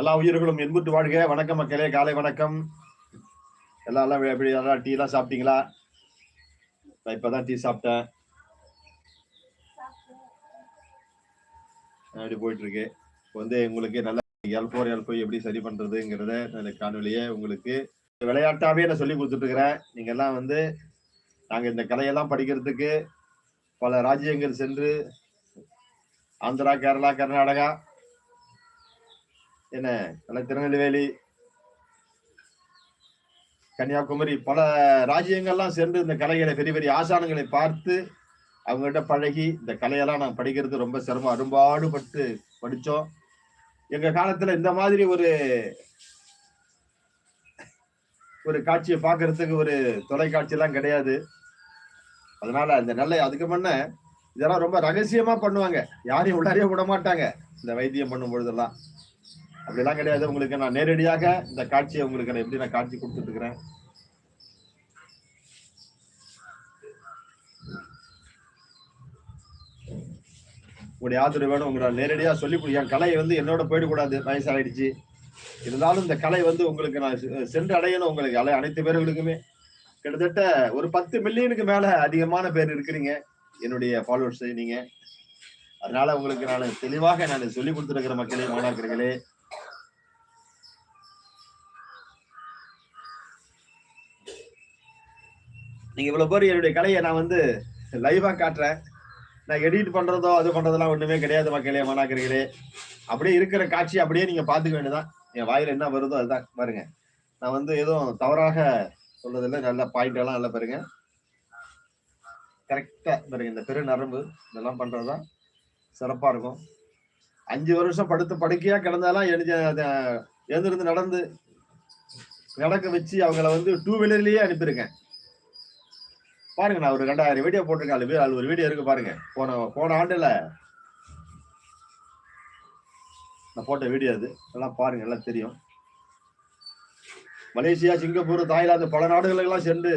எல்லா உயிர்களும் என்புட்டு வாழ்க. வணக்கம் மக்களே காலை வணக்கம். எல்லாம் எல்லாம் எப்படி எல்லாம் டீ எல்லாம் சாப்பிட்டீங்களா? நான் இப்பதான் டீ சாப்பிட்டேன். அப்படி போயிட்டு இருக்கு இப்போ வந்து உங்களுக்கு நல்ல எல் ஃபோர் எல் ஃபைவ் எப்படி சரி பண்றதுங்கிறத அந்த உங்களுக்கு விளையாட்டாவே நான் சொல்லி கொடுத்துட்டு இருக்கிறேன். நீங்க எல்லாம் வந்து நாங்க இந்த கலையெல்லாம் படிக்கிறதுக்கு பல ராஜ்யங்கள் சென்று ஆந்திரா கேரளா கர்நாடகா என்ன நல்ல திருநெல்வேலி கன்னியாகுமரி பல ராஜ்யங்கள்லாம் சென்று இந்த கலைகளை பெரிய பெரிய ஆசானங்களை பார்த்து அவங்ககிட்ட பழகி இந்த கலையெல்லாம் நான் படிக்கிறது ரொம்ப சிரமம். அரும்பாடுபட்டு படித்தோம். எங்க காலத்துல இந்த மாதிரி ஒரு ஒரு காட்சியை பார்க்கறதுக்கு ஒரு தொலைக்காட்சி எல்லாம் கிடையாது. அதனால அந்த நல்ல அதுக்கு முன்ன இதெல்லாம் ரொம்ப ரகசியமா பண்ணுவாங்க. யாரையும் உள்ளாரையே விட மாட்டாங்க இந்த வைத்தியம் பண்ணும் பொழுதெல்லாம். அப்படிலாம் கிடையாது. உங்களுக்கு நான் நேரடியாக இந்த காட்சியை உங்களுக்கு நான் எப்படி நான் காட்சி கொடுத்துட்டு இருக்கிறேன் உங்களுடைய ஆதரவு வேணும் உங்களை நேரடியாக சொல்லி கொடு- என் கலை வந்து என்னோட போயிடக்கூடாது வயசாகிடுச்சு இருந்தாலும் இந்த கலை வந்து உங்களுக்கு நான் செ- சென்று அடையணும் உங்களுக்கு அலை அனைத்து பேர்களுக்குமே. கிட்டத்தட்ட ஒரு பத்து மில்லியனுக்கு மேல அதிகமான பேர் இருக்கிறீங்க. என்னுடைய ஃபாலோவர்ஸ் நீங்க. அதனால உங்களுக்கு நான் தெளிவாக நான் சொல்லி கொடுத்துருக்கிற மக்களே மாணாக்கர்களே நீங்க இவ்வளவு பேர் என்னுடைய கலையை நான் வந்து லைவா காட்டுறேன். நான் எடிட் பண்றதோ அது பண்றதெல்லாம் ஒண்ணுமே கிடையாது மக்களே மாணாக்கர்களே. அப்படியே இருக்கிற காட்சி அப்படியே நீங்க பாத்துக்க வேண்டியதான் என் வாயில என்ன வருதோ அதுதான். பாருங்க. நான் வந்து எதுவும் தவறாக சொல்றதில்ல நல்ல பாயிண்ட் எல்லாம் நல்லா பாருங்க. கரெக்டா பாருங்க இந்த பெரு நரம்பு இதெல்லாம் பண்றதுதான் சிறப்பா இருக்கும். அஞ்சு வருஷம் படுத்து படுக்கையா கிடந்தாலும் எழுதி எழுந்திருந்து நடந்து நடக்க வச்சு அவங்கள வந்து டூ வீலர்லயே அனுப்பியிருக்கேன் பாருங்க நான் ஒரு ரெண்டாயிரம் வீடியோ போட்டிருக்கேன் அது வி- ஒரு வீடியோ இருக்கு பாருங்க. போன போன ஆண்டுல. நான் போட்ட வீடியோ அது. எல்லாம் பாருங்க எல்லாம் தெரியும். மலேசியா சிங்கப்பூர் தாய்லாந்து பல நாடுகளெல்லாம் சென்று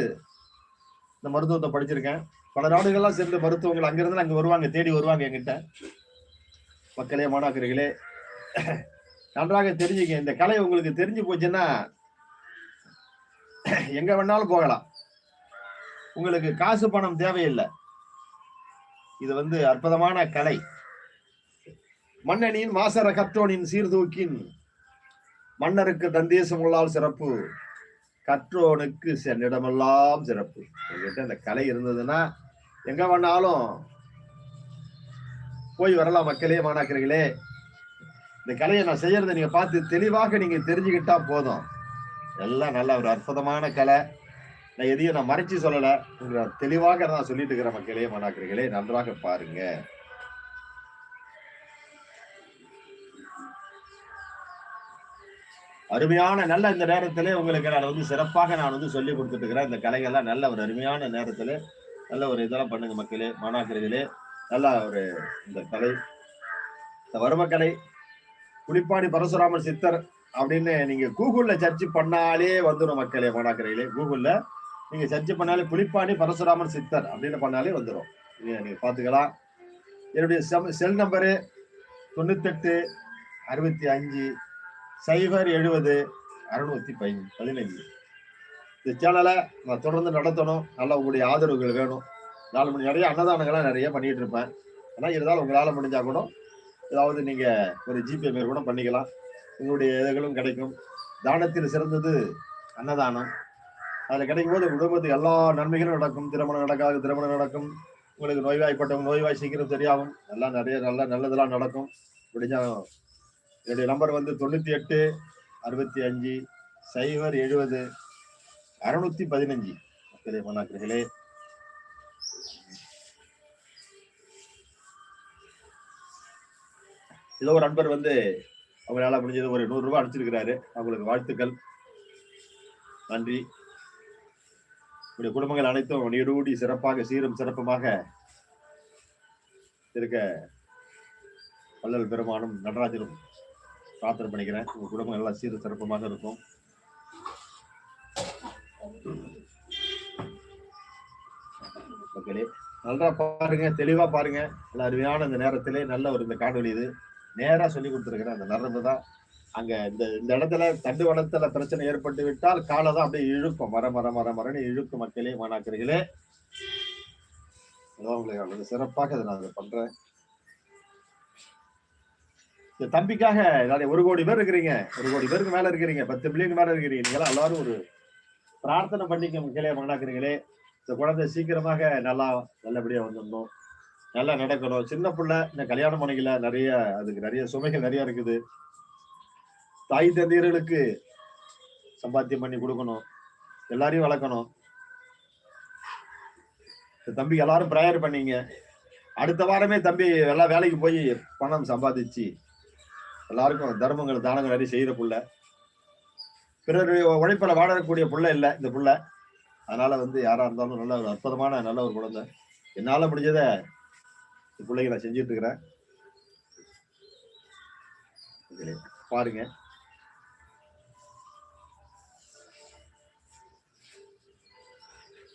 இந்த மருத்துவத்தை படிச்சிருக்கேன். பல நாடுகள்லாம் சென்று மருத்துவங்கள் அங்கிருந்து அங்கே வருவாங்க தேடி வருவாங்க என்கிட்ட. மக்களே மாணாக்கர்களே நன்றாக தெரிஞ்சுக்க இந்த கலை உங்களுக்கு தெரிஞ்சு போச்சுன்னா எங்க வேணாலும் போகலாம். உங்களுக்கு காசு பணம் தேவையில்லை. இது வந்து அற்புதமான கலை. மன்னனின் மாசர கற்றோனின் சீர்தூக்கின் மன்னருக்கு தந்தேசம் உள்ளால் சிறப்பு. கற்றோனுக்கு சென்னிடமெல்லாம் சிறப்பு. உங்ககிட்ட அந்த கலை இருந்ததுன்னா எங்க வேணாலும் போய் வரலாம் மக்களே மாணாக்கர்களே. இந்த கலையை நான் செய்யறதை நீங்க பார்த்து தெளிவாக நீங்க தெரிஞ்சுக்கிட்டா போதும். எல்லாம் நல்ல ஒரு அற்புதமான கலை. நான் எதையும் நான் மறைச்சு சொல்லலை. உங்களுக்கு நான் தெளிவாக நான் சொல்லிட்டு இருக்கிற மக்களே மாணாக்கர்களே. நன்றாக பாருங்க. அருமையான நல்ல இந்த நேரத்தில் உங்களுக்கு நான் வந்து சிறப்பாக நான் வந்து சொல்லி கொடுத்துட்டு இருக்கிறேன் இந்த கலைகள்லாம் நல்ல ஒரு அருமையான நேரத்துல நல்ல ஒரு இதெல்லாம் பண்ணுங்க மக்களே மாணாக்கர்களே நல்ல ஒரு இந்த கலை இந்த வருமக்கலை குளிப்பாடி பரசுராமர் சித்தர் அப்படின்னு நீங்க கூகுள்ல சர்ச் பண்ணாலே வந்துடும் மக்களே மாணாக்கர்களே கூகுள்ல நீங்க சர்ச் பண்ணாலே புலிப்பாடி பரசுராமர் சித்தர் அப்படின்னு பண்ணாலே வந்துடும் நீங்க பாத்துக்கலாம் என்னுடைய செல் நம்பரு தொண்ணூத்தெட்டு அறுபத்தி அஞ்சு சைபர் எழுபது அறுநூத்தி பதினஞ்சு பதினஞ்சு இந்த சேனலை நான் தொடர்ந்து நடத்தணும். நல்லா உங்களுடைய ஆதரவுகள் வேணும். நாலு மணி நிறைய அன்னதானங்கள்லாம் நிறைய பண்ணிட்டு இருப்பேன். ஆனால் இருந்தாலும் உங்களால் முடிஞ்சா கூட ஏதாவது நீங்கள் ஒரு ஜிபே மேற்கூட கூட பண்ணிக்கலாம். உங்களுடைய இதுகளும் கிடைக்கும். தானத்தில் சிறந்தது அன்னதானம். அதில் கிடைக்கும் போது குடும்பத்துக்கு எல்லா நன்மைகளும் நடக்கும். திருமணம் நடக்காது திருமணம் நடக்கும். உங்களுக்கு நோய்வாய்ப்பட்டவங்க நோய்வாய் சீக்கிரம் சரியாகும். எல்லாம் நிறைய நல்ல நல்லதெல்லாம் நடக்கும். முடிஞ்சால் என்னுடைய நம்பர் வந்து தொண்ணூத்தி எட்டு அறுபத்தி அஞ்சு சைபர் எழுபது அறுநூத்தி பதினஞ்சு. மக்களே மாணாக்கர்களே ஏதோ ஒரு நண்பர் வந்து அவங்களால முடிஞ்சது ஒரு நூறு ரூபாய் அனுப்பிச்சிருக்கிறாரு. அவங்களுக்கு வாழ்த்துக்கள். நன்றி. உடைய குடும்பங்கள் அனைத்தும் நீடூடி சிறப்பாக சீரும் சிறப்புமாக இருக்க வள்ளல் பெருமானும் நடராஜரும் பிரார்த்தனை பண்ணிக்கிறேன். உங்க குடும்பம் நல்லா சீர சிறப்பமாக இருக்கும். மக்களே நல்லா பாருங்க தெளிவா பாருங்க. நல்ல அருமையான இந்த நேரத்திலே நல்ல ஒரு இந்த காணொளி இது. நேரா சொல்லி கொடுத்துருக்கிறேன் அந்த நரம்பு தான். அங்க இந்த இந்த இடத்துல தண்டு வளத்துல பிரச்சனை ஏற்பட்டு விட்டால் காலை தான் அப்படியே இழுக்கும். மர மர மர மரன்னு இழுக்கும் மக்களே மாணாக்கர்களே உங்களுக்கு சிறப்பாக இதை நான் அதை பண்றேன். தம்பிக்காக நிறைய ஒரு கோடி பேர் இருக்கிறீங்க. ஒரு கோடி பேருக்கு மேல இருக்கிறீங்க. பத்து பில்லியன் மேல இருக்கிறீங்க. நீங்க எல்லாரும் ஒரு பிரார்த்தனை பண்ணிக்க கீழே மகனாக்குறீங்களே. இந்த குழந்தை சீக்கிரமாக நல்லா நல்லபடியா வந்துடணும். நல்லா நடக்கணும். சின்ன பிள்ளை இந்த கல்யாணம் பண்ணிக்கல. நிறைய அதுக்கு நிறைய சுமைகள் நிறைய இருக்குது. தாய் தந்தையர்களுக்கு சம்பாத்தியம் பண்ணி கொடுக்கணும். எல்லாரையும் வளர்க்கணும். தம்பி எல்லாரும் ப்ரேயர் பண்ணீங்க. அடுத்த வாரமே தம்பி எல்லா வேலைக்கு போய் பணம் சம்பாதிச்சு எல்லாருக்கும் தர்மங்கள் தானங்கள் நிறைய செய்கிற புள்ள. பிறருடைய உழைப்பில் வாழக்கூடிய புள்ள இல்லை இந்த புள்ள. அதனால வந்து யாரா இருந்தாலும் நல்ல ஒரு அற்புதமான நல்ல ஒரு குழந்தை. என்னால் முடிஞ்சதை இந்த பிள்ளைங்க நான் செஞ்சுட்டு இருக்கிறேன் பாருங்க.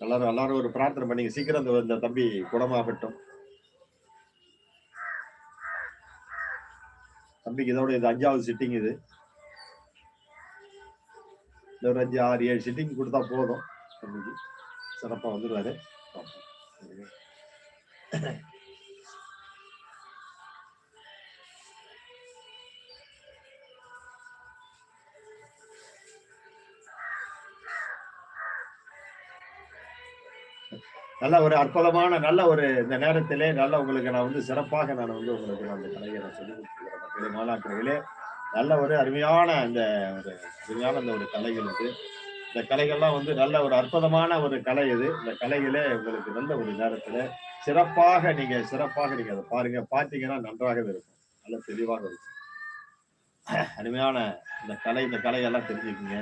எல்லாரும் எல்லாரும் ஒரு பிரார்த்தனை பண்ணிங்க. சீக்கிரம் இந்த இந்த தம்பி குணமாகட்டும். தம்பிக்கு இதோட இது அஞ்சாவது சிட்டிங் இது. ஒரு அஞ்சு ஆறு ஏழு சிட்டிங் கொடுத்தா போதும். தம்பிக்கு. சிறப்பாக வந்துடுவாரு நல்ல ஒரு அற்புதமான நல்ல ஒரு இந்த நேரத்திலே நல்ல உங்களுக்கு நான் வந்து சிறப்பாக நான் வந்து உங்களுக்கு நான் அந்த கலையை நான் சொல்லி கொடுத்துருக்கிறேன் மக்களே நல்ல ஒரு அருமையான அந்த ஒரு அருமையான அந்த ஒரு கலைகள் இது. இந்த கலைகள்லாம் வந்து நல்ல ஒரு அற்புதமான ஒரு கலை இது. இந்த கலைகளே உங்களுக்கு நல்ல ஒரு நேரத்துல சிறப்பாக நீங்க சிறப்பாக நீங்க அதை பாருங்க. பார்த்தீங்கன்னா நன்றாகவே இருக்கும். நல்ல தெளிவாக இருக்கும். அருமையான இந்த கலை இந்த கலையெல்லாம் தெரிஞ்சுக்கங்க.